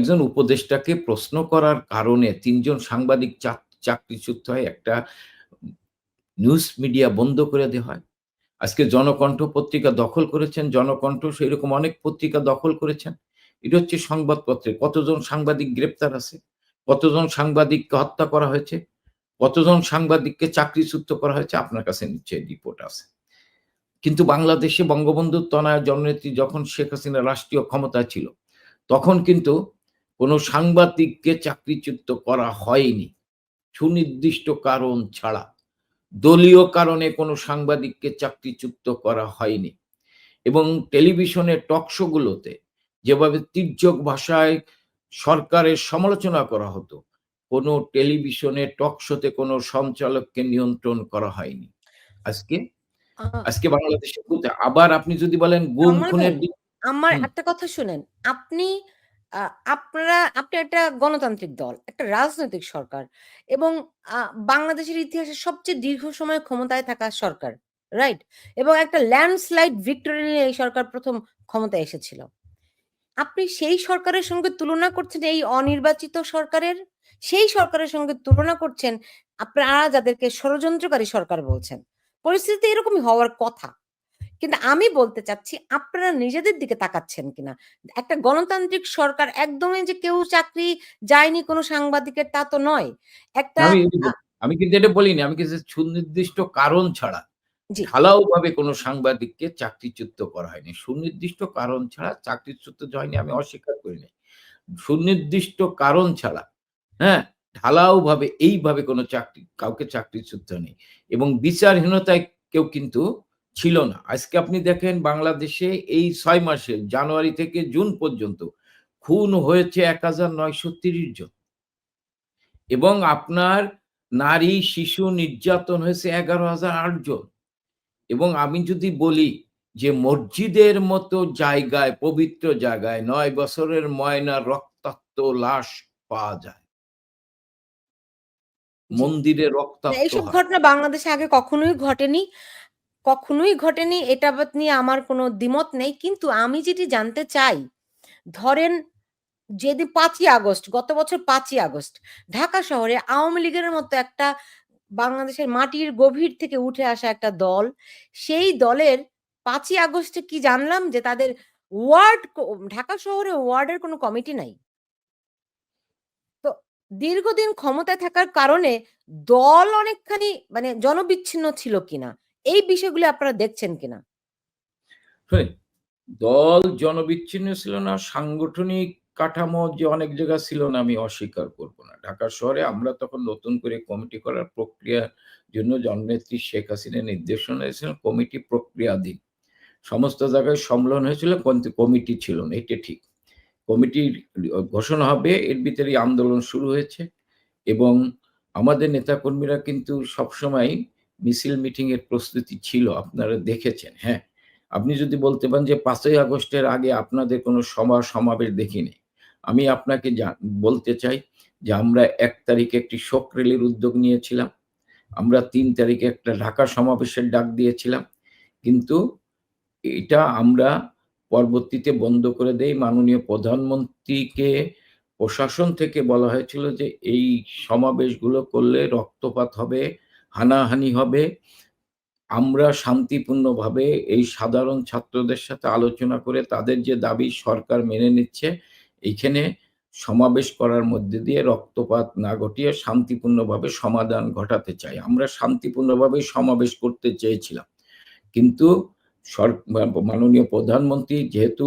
একজন উপদেষ্টাকে প্রশ্ন করার কারণে তিনজন সাংবাদিক চাকরিচ্যুত হয় একটা নিউজ মিডিয়া বন্ধ করে দেওয়া হয়। আজকে জনকণ্ঠ পত্রিকা দখল করেছেন, জনকণ্ঠ সেই রকম অনেক পত্রিকা দখল করেছেন। এটা হচ্ছে সংবাদপত্রে, কতজন সাংবাদিক গ্রেপ্তার আছে, কতজন সাংবাদিককে হত্যা করা হয়েছে, কতজন সাংবাদিককে চাকরিচ্যুত করা হয়েছে, আপনার কাছে নিশ্চয়ই রিপোর্ট আছে। কিন্তু বাংলাদেশে বঙ্গবন্ধু তনায় জননেত্রী যখন শেখ হাসিনা রাষ্ট্রীয় ক্ষমতা ছিল, তখন কিন্তু কোনো সাংবাদিককে চাকরিচ্যুত করা হয়নি। সুনির্দিষ্ট কারণ ছাড়া। দলীয় কারণে কোনো সাংবাদিককে চাকরিচ্যুত করা হয়নি। এবং টেলিভিশনের টকশোগুলোতে যেভাবে তির্যক ভাষায় সরকারের সমালোচনা করা হতো কোনো টেলিভিশনে টকশোতে কোনো সঞ্চালককে নিয়ন্ত্রণ করা হয়নি। আজকে? আজকে বাংলাদেশে আবার আপনি যদি বলেন গুম খুনের আমার একটা কথা শুনেন। আপনি আপনারা, আপনি একটা গণতান্ত্রিক দল, একটা রাজনৈতিক সরকার এবং বাংলাদেশের ইতিহাসে সবচেয়ে দীর্ঘ সময় ক্ষমতায় থাকা সরকার রাইট এবং একটা ল্যান্ডস্লাইড ভিক্টোরি নিয়ে এই সরকার প্রথম ক্ষমতায় এসেছিল। আপনি সেই সরকারের সঙ্গে তুলনা করছেন এই অনির্বাচিত সরকারের? সেই সরকারের সঙ্গে তুলনা করছেন আপনারা যাদেরকে ষড়যন্ত্রকারী সরকার বলছেন। পরিস্থিতি এরকমই হওয়ার কথা। কিন্তু আমি বলতে চাচ্ছি আপনারা নিজেদের দিকে তাকাচ্ছেন কিনা? একটা গণতান্ত্রিক সরকার একদমই যে কেউ চাকরি যায়নি কোনো সাংবাদিকের তা তো নয়। একটা আমি কিন্তু এটা বলিনি আমি কিন্তু সুনির্দিষ্ট কারণ ছাড়া ঢালাও ভাবে কোনো সাংবাদিককে চাকরিচ্যুত করা হয়নি। সুনির্দিষ্ট কারণ ছাড়া চাকরিচ্যুত হয়নি আমি অস্বীকার করি নাই। সুনির্দিষ্ট কারণ ছাড়া হ্যাঁ ঢালাও ভাবে এইভাবে কোনো চাকরি কাউকে চাকরিচ্যুত নেই এবং বিচারহীনতায় কেউ কিন্তু ছিল না। আজকে আপনি দেখেন বাংলাদেশে এই ছয় মাসে জানুয়ারি থেকে জুন পর্যন্ত খুন হয়েছে এক হাজার নয়শো তিরিশ জন। এবং আপনার নারী শিশু নির্যাতন হয়েছে এগারো হাজার আট জন। এবং আমি যদি বলি যে মসজিদের মতো জায়গায় পবিত্র জায়গায় নয় বছরের ময়না রক্তাক্ত লাশ পাওয়া যায়। মন্দিরে রক্তাক্ত এইসব ঘটনা বাংলাদেশে আগে কখনোই ঘটেনি। কখনোই ঘটেনি, এটা নিয়ে আমার কোনো দ্বিমত নেই। কিন্তু আমি যেটি জানতে চাই, ধরেন যেদিন পাঁচই আগস্ট, গত বছর পাঁচই আগস্ট, ঢাকা শহরে আওয়ামী লীগের মতো একটা বাংলাদেশের মাটির গভীর থেকে উঠে আসা একটা দল, সেই দলের পাঁচই আগস্টে কি জানলাম যে তাদের ওয়ার্ড ঢাকা শহরে ওয়ার্ডের কোনো কমিটি নাই? তো দীর্ঘদিন ক্ষমতায় থাকার কারণে দল অনেকখানি মানে জনবিচ্ছিন্ন ছিল কিনা? এই বিষয়গুলো আপনারা দেখছেন কিনা? দল জনবিচ্ছিন্ন ছিল না, সাংগঠনিক কাঠামো যে অনেক জায়গা ছিল না, আমি অস্বীকার করব না। ঢাকা শহরে আমরা তখন নতুন করে কমিটি করার প্রক্রিয়ার জন্য জননেত্রী শেখ হাসিনা নির্দেশনা দিয়েছিলেন, কমিটি প্রক্রিয়াধীন সমস্ত জায়গায় সম্মেলন হয়েছিল, কমিটি ছিল না, এটা ঠিক। কমিটির ঘোষণা হবে, এর ভিতরেই আন্দোলন শুরু হয়েছে এবং আমাদের নেতাকর্মীরা কিন্তু সবসময় মিছিল মিটিং এর প্রস্তুতি ছিল, আপনারা দেখেছেন হ্যাঁ। আপনি যদি বলতে পারেন যে পাঁচই আগস্টের আগে আপনাদের কোনো সভা সমাবেশ দেখিনি, আমি আপনাকে বলতে চাই যে আমরা এক তারিখে একটি শোক রেলির উদ্যোগ নিয়েছিলাম, আমরা তিন তারিখে একটা ঢাকা সমাবেশের ডাক দিয়েছিলাম, কিন্তু এটা আমরা পরবর্তীতে বন্ধ করে দেই। মাননীয় প্রধানমন্ত্রীকে প্রশাসন থেকে বলা হয়েছিল যে এই সমাবেশগুলো করলে রক্তপাত হবে হানাহানি হবে। আমরা শান্তিপূর্ণভাবে এই সাধারণ ছাত্রদের সাথে আলোচনা করে তাদের যে দাবি সরকার মেনে নিচ্ছে এইখানে সমাবেশ করার মধ্যে দিয়ে রক্তপাত না ঘটিয়ে শান্তিপূর্ণভাবে সমাধান ঘটাতে চাই। আমরা শান্তিপূর্ণভাবে সমাবেশ করতে চেয়েছিলাম। কিন্তু মাননীয় প্রধানমন্ত্রী যেহেতু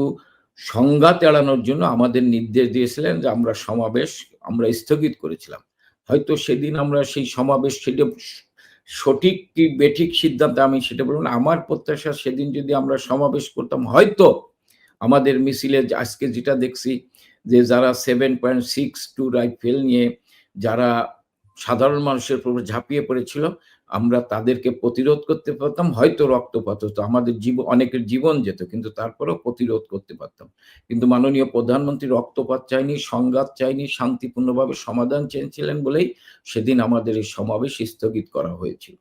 সংঘাত এড়ানোর জন্য আমাদের নির্দেশ দিয়েছিলেন যে আমরা সমাবেশ, আমরা স্থগিত করেছিলাম। হয়তো সেদিন আমরা সেই সমাবেশ সেটা সঠিক কি বেঠিক সিদ্ধান্ত আমি সেটা বলব আমার প্রত্যাশা সেদিন যদি আমরা সমাবেশ করতাম, হয়তো আমাদের মিছিলে আজকে যেটা দেখছি যে যারা seven point six two rifle নিয়ে যারা সাধারণ মানুষের উপর ঝাঁপিয়ে পড়েছিল আমরা তাদেরকে প্রতিরোধ করতে পারতাম, হয়তো রক্তপাত হতো, আমাদের জীবন অনেকের জীবন যেত, কিন্তু তারপরেও প্রতিরোধ করতে পারতাম। কিন্তু মাননীয় প্রধানমন্ত্রী রক্তপাত চাইনি, সংঘাত চাইনি, শান্তিপূর্ণভাবে সমাধান চেয়েছিলেন বলেই সেদিন আমাদের এই সমাবেশ স্থগিত করা হয়েছিল।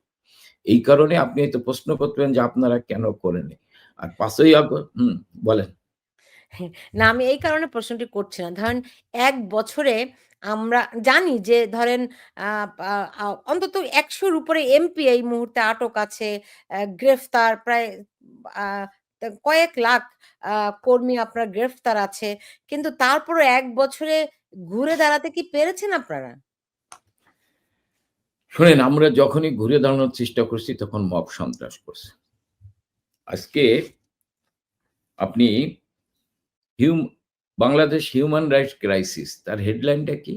এই কারণে আপনি হয়তো প্রশ্ন করতেন যে আপনারা কেন করেনি আর পাঁচই আগস্ট হম, বলেন। না, আমি এই কারণে প্রশ্নটি করছি না। ধরেন ১ বছরে আমরা জানি যে ধরেন অন্তত একশোর উপরে এমপি এই মুহূর্তে আটক আছে, গ্রেফতার প্রায় কয়েক লাখ কর্মী আপনার গ্রেফতার আছে। কিন্তু তারপরও এক বছরে ঘুরে দাঁড়াতে কি পেরেছেন আপনারা? শোনেন আমরা যখনই ঘুরে দাঁড়ানোর চেষ্টা করছি তখন মব সন্ত্রাস করছে। আজকে আপনি হিউম বাংলাদেশ হিউম্যান রাইটস ক্রাইসিস তার হেডলাইনটা কি?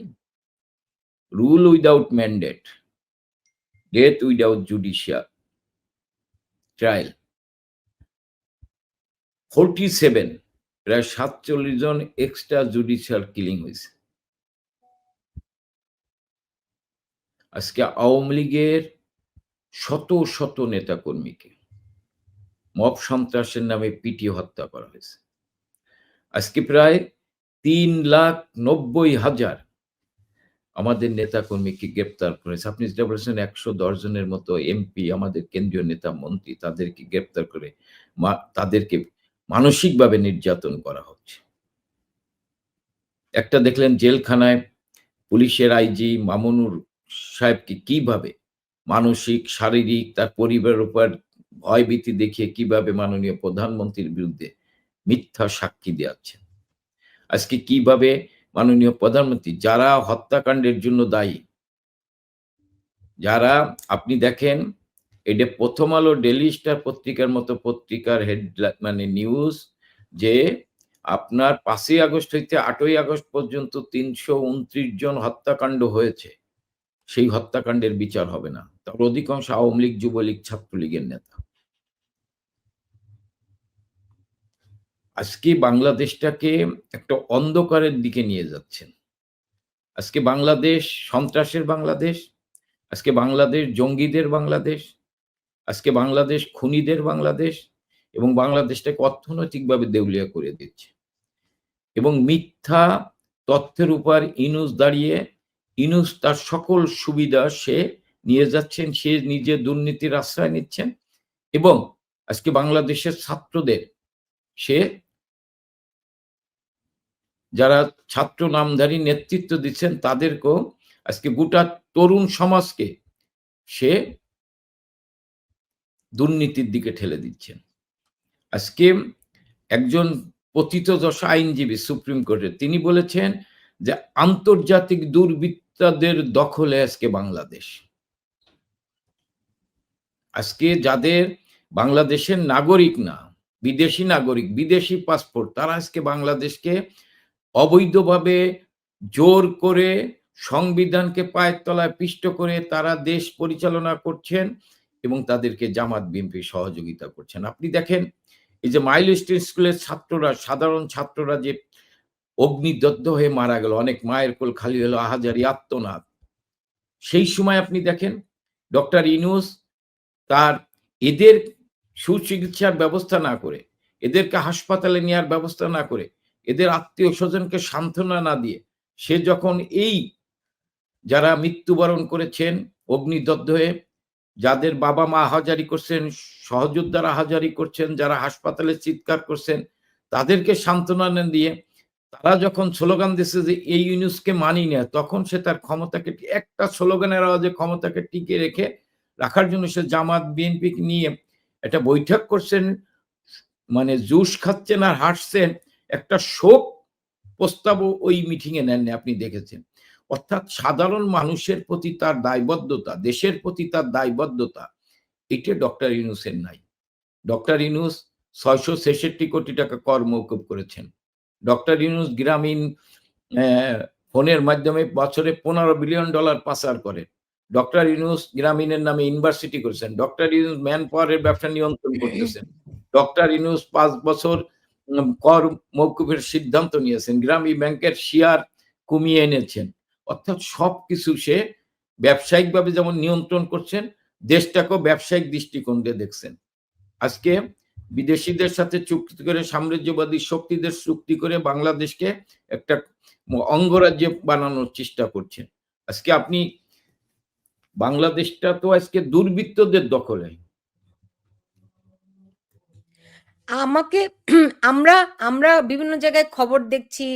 Rule without mandate, death without judicial trial. 47 প্রায় ৪৭ জন এক্সট্রা জুডিশিয়াল কিলিং হয়েছে আজকে আওয়ামী লীগের শত, শত নেতাকর্মীকে মব সন্ত্রাসের নামে পিটিয়ে হত্যা করা হয়েছে। আজকে প্রায় ৩,৯০,০০০ আমাদের নেতাকর্মীকে গ্রেপ্তার করেছে। আপনি যেটা বলেছেন ১১০ জনের মতো এমপি আমাদের কেন্দ্রীয় নেতা মন্ত্রী তাদেরকে গ্রেপ্তার করে তাদেরকে মানসিকভাবে নির্যাতন করা হচ্ছে। একটা দেখলেন জেলখানায় পুলিশের আইজি মামুনুর সাহেবকে কীভাবে মানসিক, শারীরিক তার পরিবারের উপর ভয়ভীতি দেখিয়ে কীভাবে মাননীয় প্রধানমন্ত্রীর বিরুদ্ধে মিথ্যা সাক্ষী দেওয়াচ্ছেন। আজকে কীভাবে মাননীয় প্রধানমন্ত্রী যারা হত্যাকাণ্ডের জন্য দায়ী যারা আপনি দেখেন এটা 'প্রথম আলো', ডেলি স্টার' পত্রিকার মতো পত্রিকার হেডলা মানে নিউজ যে আপনার পাঁচই আগস্ট হইতে আটই আগস্ট পর্যন্ত ৩২৯ জন হত্যাকাণ্ড হয়েছে। সেই হত্যাকাণ্ডের বিচার হবে না। তার অধিকাংশ আওয়ামী লীগ, যুবলীগ, ছাত্রলীগের নেতা। আজকে বাংলাদেশটাকে একটা অন্ধকারের দিকে নিয়ে যাচ্ছেন। আজকে বাংলাদেশ সন্ত্রাসের বাংলাদেশ, আজকে বাংলাদেশ জঙ্গিদের বাংলাদেশ, আজকে বাংলাদেশ খুনিদের বাংলাদেশ এবং বাংলাদেশটাকে অর্থনৈতিকভাবে দেউলিয়া করে দিচ্ছে। এবং মিথ্যা তথ্যের উপর ইনুস দাঁড়িয়ে ইনুস তার সকল সুবিধা সে নিয়ে যাচ্ছেন। সে নিজে দুর্নীতির আশ্রয় নিচ্ছেন এবং আজকে বাংলাদেশের ছাত্রদের সে যারা ছাত্র নামধারী নেতৃত্ব দিচ্ছেন তাদেরকেও আজকে গোটা তরুণ সমাজকে সে দুর্নীতির দিকে ঠেলে দিচ্ছেন। আজকে একজন পতিত পতিতদশা আইনজীবী সুপ্রিম কোর্টের তিনি বলেছেন যে আন্তর্জাতিক দুর্বৃত্তদের দখলে আজকে বাংলাদেশ। আজকে যাদের বাংলাদেশের নাগরিক না, বিদেশি নাগরিক, বিদেশি পাসপোর্ট তারা আজকে বাংলাদেশকে অবৈধভাবে জোর করে সংবিধানকে পায়ের তলায় পিষ্ট করে তারা দেশ পরিচালনা করছেন এবং তাদেরকে জামাত বিএনপি সহযোগিতা করছেন। আপনি দেখেন এই যে মাইলস্টোন স্কুলের ছাত্ররা সাধারণ ছাত্ররা যে অগ্নিদগ্ধ হয়ে মারা গেল, অনেক মায়ের কোল খালি হলো, আহাজারি আত্মনাথ সেই সময় আপনি দেখেন ডক্টর ইনুস তার এদের সুচিকিৎসার ব্যবস্থা না করে, এদেরকে হাসপাতালে নেওয়ার ব্যবস্থা না করে, এদের আত্মীয়-স্বজনকে সান্ত্বনা না দিয়ে সে যখন এই যারা মৃত্যুবরণ করেছেন অগ্নিদগ্ধ হয়ে, যাদের বাবা-মা হাজারি করছেন, সহযোদ্ধারা হাজারি করছেন, যারা হাসপাতালে চিৎকার করছেন, তাদেরকে সান্ত্বনা দিয়ে তারা যখন স্লোগান দিচ্ছে যে এই ইউনিউসকে মানি না, তখন সে তার ক্ষমতাকে একটা স্লোগানের আওয়াজে ক্ষমতাকে টিকিয়ে রেখে রাখার জন্য সে জামাত বিএনপিকে নিয়ে একটা বৈঠক করছেন। মানে জুস খাচ্ছেন আর হাসছেন। একটা শোক প্রস্তাবও ওই মিটিং এ নেননি আপনি দেখেছেন। অর্থাৎ সাধারণ মানুষের প্রতি তার দায়বদ্ধতা, দেশের প্রতি তার দায়বদ্ধতা এটা ডক্টর ইউনূসের নাই। ডক্টর ইউনূস ৬৬৬ কোটি টাকা কর মওকুফ করেছেন। ডক্টর ইউনূস গ্রামীণ ফোনের মাধ্যমে বছরে ১৫ বিলিয়ন ডলার পাচার করেন। ডক্টর ইউনূস গ্রামীণের নামে ইউনিভার্সিটি করেছেন। ডক্টর ইউনূস ম্যান পাওয়ারের ব্যবসা নিয়ন্ত্রণ করতেছেন। ডক্টর ইউনূস ৫ বছর কর মওকুফের সিদ্ধান্ত নিয়েছেন। গ্রামী ব্যাংকের শেয়ার কমিয়ে এনেছেন। অর্থাৎ সবকিছু সে ব্যবসায়িকভাবে যেমন নিয়ন্ত্রণ করছেন, দেশটাকেও ব্যবসায়িক দৃষ্টিকোণ দিয়ে দেখছেন। আজকে বিদেশিদের সাথে চুক্তি করে সাম্রাজ্যবাদী শক্তিদের চুক্তি করে বাংলাদেশকে একটা অঙ্গরাজ্য বানানোর চেষ্টা করছেন। আজকে আপনি বাংলাদেশটা তো আজকে দুর্বৃত্তদের দখলে। আমাকে আমরা আমরা বিভিন্ন জায়গায় খবর দেখছি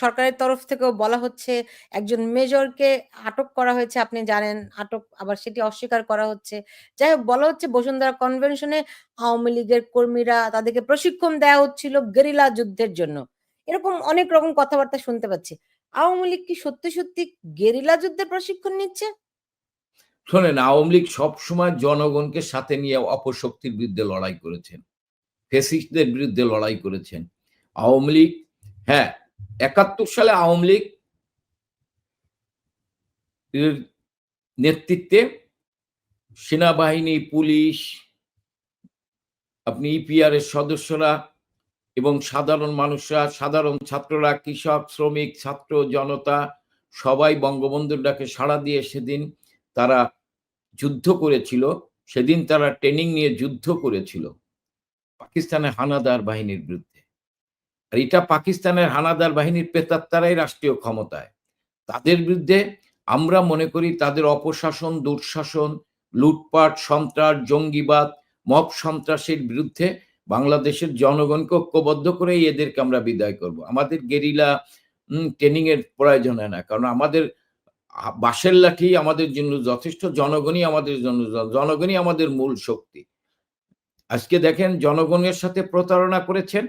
সরকারের তরফ থেকেও বলা হচ্ছে একজন মেজরকে আটক করা হয়েছে আপনি জানেন। আটক আবার সেটি অস্বীকার করা হচ্ছে। যাই হোক বলা হচ্ছে বসুন্ধরা কনভেনশনে আওয়ামী লীগের কর্মীরা তাদেরকে প্রশিক্ষণ দেওয়া হচ্ছিল গেরিলা যুদ্ধের জন্য। এরকম অনেক রকম কথাবার্তা শুনতে পাচ্ছি। আওয়ামী লীগ কি সত্যি, সত্যি গেরিলা যুদ্ধের প্রশিক্ষণ নিচ্ছে? শোনেন আওয়ামী লীগ সবসময় জনগণকে সাথে নিয়ে অপশক্তির বিরুদ্ধে লড়াই করেছেন। ফ্যাসিস্টদের বিরুদ্ধে লড়াই করেছেন। আওয়ামী লীগ হ্যাঁ, ৭১ সালে আওয়ামী লীগ নেতৃত্বে সেনাবাহিনী, পুলিশ, আপনি ইপিআর এর সদস্যরা এবং সাধারণ মানুষরা, সাধারণ ছাত্ররা, কৃষক, শ্রমিক, ছাত্র, জনতা সবাই বঙ্গবন্ধুর ডাকে সাড়া দিয়ে সেদিন তারা যুদ্ধ করেছিল। সেদিন তারা ট্রেনিং নিয়ে যুদ্ধ করেছিল। পাকিস্তানের হানাদার বাহিনীর বিরুদ্ধে। আর এটা পাকিস্তানের হানাদার বাহিনীর প্রেতাত্মারাই রাষ্ট্রীয় ক্ষমতায়। তাদের বিরুদ্ধে আমরা মনে করি তাদের অপশাসন, দুঃশাসন, লুটপাট, সন্ত্রাস, জঙ্গিবাদ, মব সন্ত্রাসের বিরুদ্ধে বাংলাদেশের জনগণকে ঐক্যবদ্ধ করেই এদেরকে আমরা বিদায় করব। আমাদের গেরিলা ট্রেনিং এর প্রয়োজন হয় না। কারণ আমাদের আ বাঁশের লাঠি আমাদের জন্য যথেষ্ট। জনগণই আমাদের জন্য জনগণই আমাদের মূল শক্তি। আজকে দেখেন জনগণের সাথে প্রতারণা করেছেন।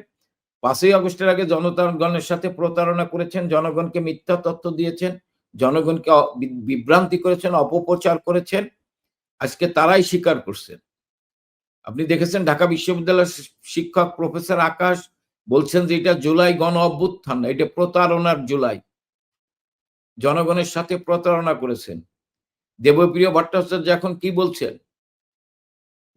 পাঁচই আগস্টের আগে জনতাগণের সাথে প্রতারণা করেছেন, জনগণকে মিথ্যা তথ্য দিয়েছেন, জনগণকে বিভ্রান্তি করেছেন, অপপ্রচার করেছেন। আজকে তারাই স্বীকার করছেন। আপনি দেখেছেন ঢাকা বিশ্ববিদ্যালয়ের শিক্ষক প্রফেসর আকাশ বলছেন যে এটা জুলাই গণ অভ্যুত্থান এটা প্রতারণার জুলাই। জনগণের সাথে প্রতারণা করেছেন। দেবপ্রিয় ভট্টাচার্য এখন কি বলছেন?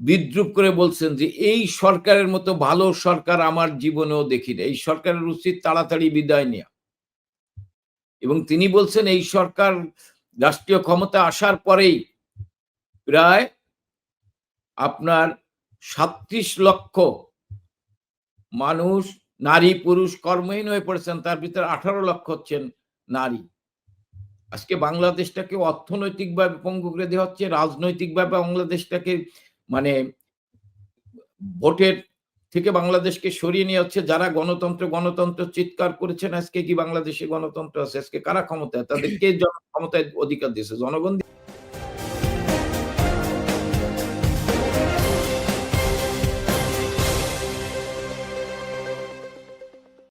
বিদ্রূপ করে বলছেন যে এই সরকারের মতো ভালো সরকার আমার জীবনেও দেখিনি। এই সরকারের উচিত তাড়াতাড়ি বিদায় নেয়া। এবং তিনি বলছেন এই সরকার রাষ্ট্রীয় ক্ষমতা আসার পরেই প্রায় আপনার ৩৭ লক্ষ মানুষ নারী পুরুষ কর্মহীন হয়ে পড়েছেন। তার ভিতরে ১৮ লক্ষ হচ্ছেন নারী। আজকে বাংলাদেশটাকে অর্থনৈতিকভাবে পঙ্গু করে দেওয়া হচ্ছে, রাজনৈতিকভাবে বাংলাদেশটাকে মানে ভোটের থেকে বাংলাদেশকে সরিয়ে নিয়ে হচ্ছে। যারা গণতন্ত্র, গণতন্ত্র চিৎকার করেছেন আজকে কি বাংলাদেশে গণতন্ত্র আছে? আজকে কারা ক্ষমতায়? তাদেরকে ক্ষমতায় অধিকার দিয়েছে? জনগণ